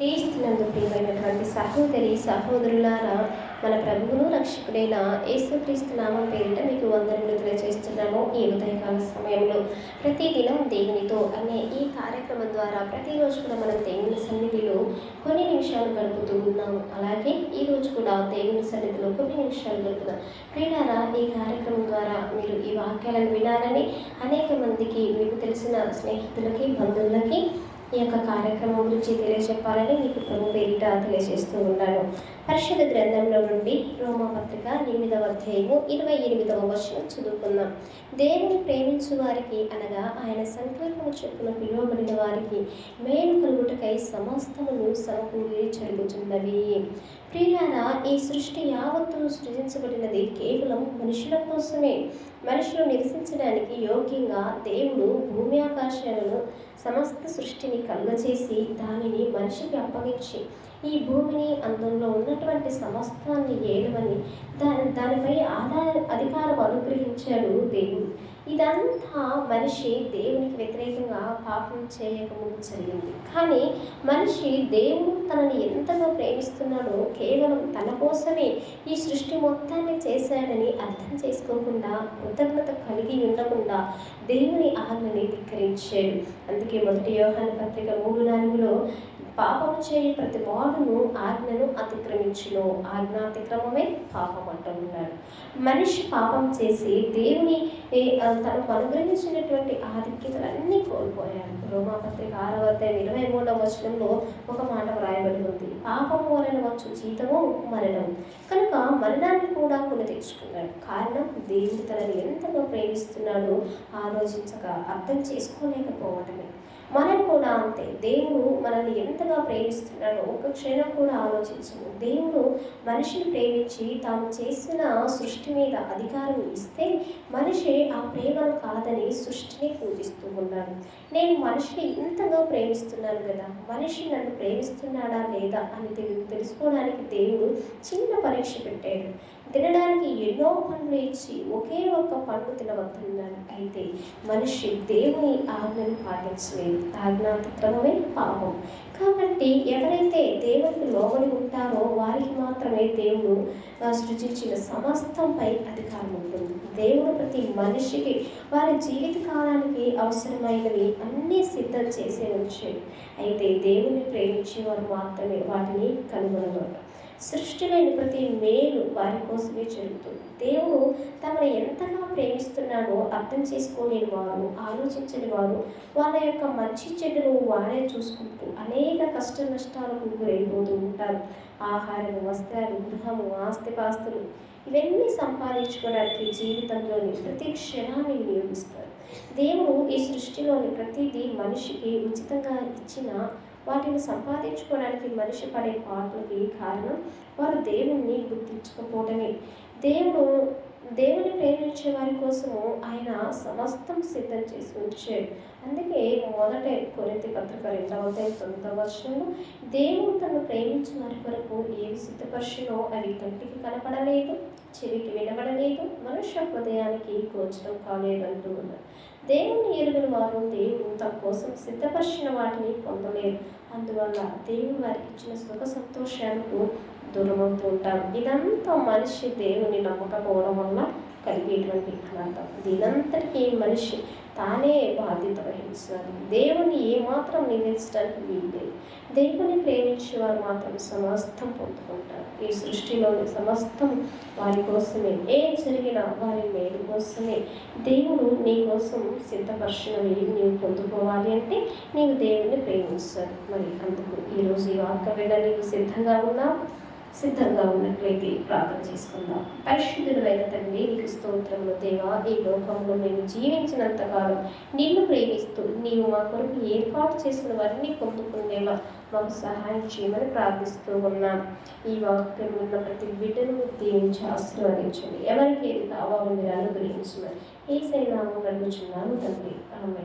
క్రీస్తునందు ప్రియమైనటువంటి సహోదరి సహోదరులారా మన ప్రభువును రక్షకుడైన యేసుక్రీస్తు నామం పేరిట మీకు వందనములు తెలియజేస్తున్నాము ఈ ఉదయకాల సమయంలో ప్రతిదినం దేవునితో అనే ఈ కార్యక్రమం ద్వారా ప్రతిరోజు కూడా మనం దేవుని సన్నిధిలో కొన్ని నిమిషాలు గడుపుతూ ఉన్నాము. అలాగే ఈ రోజు కూడా దేవుని సన్నిధిలో కొన్ని నిమిషాలు గడుపుదాం ప్రియులారా ఈ కార్యక్రమం ద్వారా మీరు ఈ వాక్యాలను వినాలని అనేక మందికి మీకు తెలిసిన స్నేహితులకి బంధువులకి ఈ యొక్క కార్యక్రమం గురించి తెలియజెప్పాలని మీకు ప్రభు పేరిట తెలియజేస్తూ ఉన్నాను. పరిషత్ గ్రంథంలో నుండి రోమపత్రిక ఎనిమిదవ అధ్యాయము ఇరవై ఎనిమిదవ వర్షం చదువుకుందాం. దేవుని ప్రేమించు వారికి అనగా ఆయన సంకల్పం చొప్పున పిలువబడిన వారికి మేలు కలుగుటకై సమస్తమును సమకూరి జరుగుతున్నవి ప్రియులారా ఈ సృష్టి యావత్తు సృజించబడినది కేవలం మనుషుల కోసమే. మనుషులు నివసించడానికి యోగ్యంగా దేవుడు భూమి ఆకాశాలను సమస్త సృష్టిని కలుగజేసి దానిని మనిషికి అప్పగించి ఈ భూమిని అందులో ఉన్నటువంటి సమస్తాన్ని ఏడవని దాని దానిపై ఆధార అధికారం అనుగ్రహించాడు దేవుడు. ఇదంతా మనిషి దేవునికి వ్యతిరేకంగా పాపం చేయకముందు జరిగింది. కానీ మనిషి దేవుడు తనని ఎంతగా ప్రేమిస్తున్నాడో కేవలం తన కోసమే ఈ సృష్టి మొత్తాన్ని చేశాడని అర్థం చేసుకోకుండా కృతజ్ఞత కలిగి ఉండకుండా దేవుని ఆజ్ఞని ధిక్కరించాడు. అందుకే మొదటి యోహాన పత్రిక మూడు నాలుగులో పాపము చేయి ప్రతి వాడును ఆజ్ఞను అతిక్రమించును. ఆజ్ఞాతిక్రమమే పాపం అంటున్నాడు. మనిషి పాపం చేసి దేవుని తనకు అనుగ్రహించినటువంటి ఆధిక్యతలన్నీ కోల్పోయాడు. రోమాపత్రిక ఆరవ అధ్యాయం ఇరవై మూడవ వచనంలో ఒక మాట వ్రాయబడి పాపము వలన వచ్చు జీతము మరణం. కనుక మరణాన్ని కూడా కొని తెచ్చుకున్నాడు. కారణం దేవుడు తనని ఎంతగా ప్రేమిస్తున్నాడో ఆలోచించక అర్థం చేసుకోలేకపోవటమే. మనం కూడా అంతే. దేవుడు మనల్ని ఎంతగా ప్రేమిస్తున్నాడో ఒక క్షణం కూడా ఆలోచించము. దేవుడు మనిషిని ప్రేమించి తాను చేసిన సృష్టి మీద అధికారం ఇస్తే మనిషి ఆ ప్రేమను కాదని సృష్టిని పూజిస్తూ ఉన్నాడు. నేను మనిషిని ఇంతగా ప్రేమిస్తున్నాను కదా? మనిషి నన్ను ప్రేమిస్తున్నాడా లేదా అని తెలు తెలుసుకోవడానికి దేవుడు చిన్న పరీక్ష పెట్టాడు. తినడానికి ఎన్నో పండ్లు ఇచ్చి ఒకే ఒక్క పండు తినవద్దన్నాడు అయితే మనిషి దేవుని ఆజ్ఞను పాటించలేదు ఆజ్ఞాతిక్రమమే పాపం. కాబట్టి ఎవరైతే లోబడి ఉంటారో వారికి మాత్రమే దేవుడు సృజించిన సమస్తంపై అధికారం ఉంటుంది. దేవుడు ప్రతి మనిషికి వారి జీవిత కాలానికి అవసరమైనవి అన్నీ సిద్ధం చేసే ఉంచాడు అయితే దేవుని ప్రేమించేవారు మాత్రమే వాటిని కనుగొనగలరు. సృష్టిలోని ప్రతి మేలు వారి కోసమే జరుగుతుంది. దేవుడు తమను ఎంతగా ప్రేమిస్తున్నాడో అర్థం చేసుకోలేని వారు ఆలోచించని వారు వాళ్ళ యొక్క మంచి చెడును వారే చూసుకుంటూ అనేక కష్ట నష్టాలకు గురైపోతూ ఉంటారు. ఆహారము వస్త్రాలు గృహము ఆస్తిపాస్తులు ఇవన్నీ సంపాదించుకోవడానికి జీవితంలోని ప్రతి క్షణాన్ని వినియోగిస్తారు. దేవుడు ఈ సృష్టిలోని ప్రతిదీ మనిషికి ఉచితంగా ఇచ్చిన వాటిని సంపాదించుకోవడానికి మనిషి పడే పాటలకి కారణం వారు దేవుణ్ణి గుర్తించకపోవటమే దేవుడు దేవుని ప్రేమించే వారి కోసం ఆయన సమస్తం సిద్ధం చేసి ఉంచాడు. అందుకే మొదట కొరింత పత్రిక రెండవ తొమ్మిదవ వర్షంలో దేవుడు తను ప్రేమించిన వారి కొరకు ఏవి సిద్ధపరచునో అవి కంటికి కనపడలేదు చెవికి వినబడలేదు మనుష్య హృదయానికి గోచరం కాలేదంటూ ఉన్నారు. దేవుని ఎరుగని వారు దేవుడు తన కోసం సిద్ధపరిచిన వాటిని పొందలేరు. అందువల్ల దేవుడు వారికి ఇచ్చిన సుఖ సంతోషాలకు దూరమవుతూ ఉంటారు. ఇదంతా మనిషి దేవుని నమ్మకపోవడం వల్ల కలిగేటువంటి అనంతం. దీనంతటికీ మనిషి తానే బాధ్యత వహించాలి. దేవుని ఏమాత్రం నిందించడానికి వీల్లేదు దేవుని ప్రేమించే వారు మాత్రం సమస్తం పొందుకుంటారు. ఈ సృష్టిలోని సమస్తం వారి కోసమే. ఏం జరిగినా వారి మేలు కోసమే. దేవుడు నీ కోసం సిద్ధపరిచినవి నీవు పొందుకోవాలి అంటే నీవు దేవుని ప్రేమించాలి. మరి అందుకు ఈరోజు ఈ వార్త వేళ నీవు సిద్ధంగా ఉన్నావు? సిద్ధంగా ఉన్నట్లయితే ప్రార్థన చేసుకుందాం. పరిశుద్ధుడైన తండ్రి నీకు స్తోత్రములు దేవా. ఈ లోకంలో మేము జీవించినంత కాలం నిన్ను ప్రేమిస్తూ నీవు మా కొరకు ఏర్పాటు చేసిన వారిని పొందుకునేలా మాకు సహాయం చేయమని ప్రార్థిస్తూ ఉన్నాం. ఈ వాక్యం ఉన్న ప్రతి బిడ్డను దీవించి ఆశీర్వదించండి. ఎవరికి ఏది కావాలో మీరు అనుగ్రహించమని ఏ సైనా అడుగుచున్నాను తండ్రి. ఆమె